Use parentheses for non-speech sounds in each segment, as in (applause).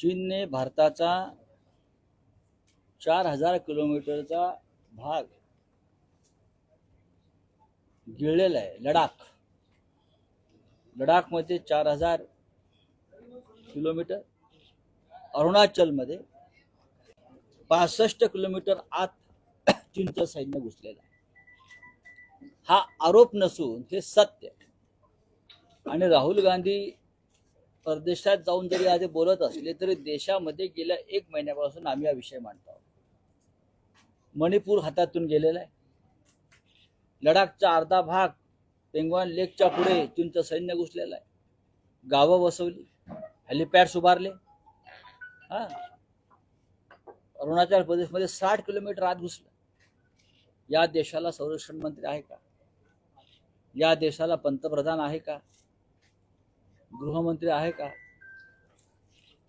चीनने भारताचा चार हजार किलोमीटरचा भाग गिळलेला आहे लडाख. लडाखमध्ये चार हजार किलोमीटर अरुणाचलमध्ये पासष्ट किलोमीटर आत (coughs) चीनचं सैन्य घुसलेलं आहे. हा आरोप नसून हे सत्य आणि राहुल गांधी परदेशात जाऊन जरी आज बोलत असले तरी देशामध्ये गेल्या एक महिन्यापासून आम्ही हा विषय मांडतो आहोत. मणिपूर हातातून गेलेला आहे. लडाखचा अर्धा भाग पेंगवान लेकच्या पुढे चीनचं सैन्य घुसलेलं आहे. गावं वसवली हेलिपॅड्स उभारले हा. अरुणाचल प्रदेशमध्ये साठ किलोमीटर आत घुसलं. या देशाला संरक्षण मंत्री आहे का? या देशाला पंतप्रधान आहे का? गृहमंत्री आहे का?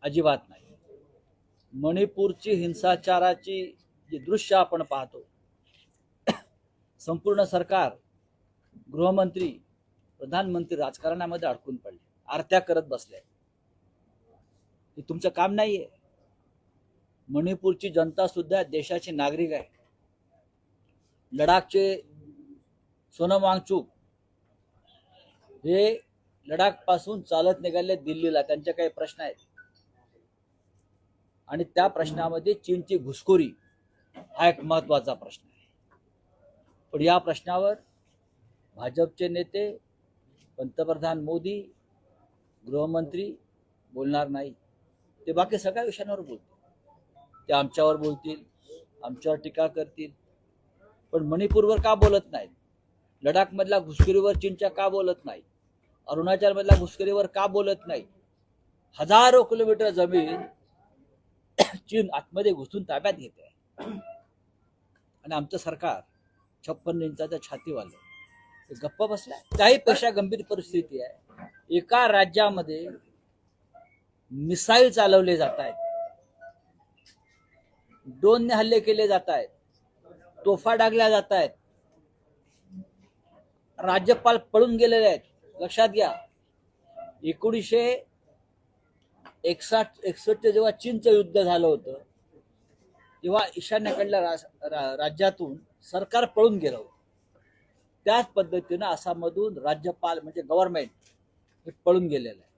अजिबात नाही. मणिपूरची हिंसाचाराची जी दृश्य आपण पाहतो संपूर्ण सरकार गृहमंत्री प्रधानमंत्री राजकारणामध्ये अडकून पडले आरत्या करत बसले. हे तुमचं काम नाहीये. मणिपूरची जनता सुद्धा देशाचे नागरिक आहे. लडाखचे सोनम वांगचूक हे लडाखपासून चालत निघाले दिल्लीला. त्यांचे काही प्रश्न आहेत. आणि त्या प्रश्नामध्ये चीनची घुसखोरी हा एक महत्त्वाचा प्रश्न आहे. पण या प्रश्नावर भाजपचे नेते पंतप्रधान मोदी गृहमंत्री बोलणार नाही. ते बाकी सगळ्या विषयांवर बोलतील. ते आमच्यावर बोलतील आमच्यावर टीका करतील. पण मणिपूरवर का बोलत नाहीत? लडाखमधल्या घुसखोरीवर चीनच्या का बोलत नाहीत? अरुणाचलमधल्या घुसखोरीवर का बोलत नाही? हजारो किलोमीटर जमीन (clears throat) चीन आतमध्ये घुसून ताब्यात घेते आणि आमचं सरकार छप्पन इंचाचं छातीवालं गप्प बसलाय. काही पेक्षा गंभीर परिस्थिती आहे. एका राज्यामध्ये मिसाईल चालवले जात आहेत. ड्रोनने हल्ले केले जात आहेत. तोफा डागल्या जात आहेत. राज्यपाल पळून गेलेले आहेत. लक्षात घ्या. एकोणीसशे एकसष्ट एकसष्ट जेव्हा चीनचं युद्ध झालं होतं तेव्हा ईशान्येकडल्या रा- राज्यातून सरकार पळून गेलं होतं. त्याच पद्धतीनं आसाममधून राज्यपाल म्हणजे गव्हर्नमेंट हे पळून गेलेलं आहे.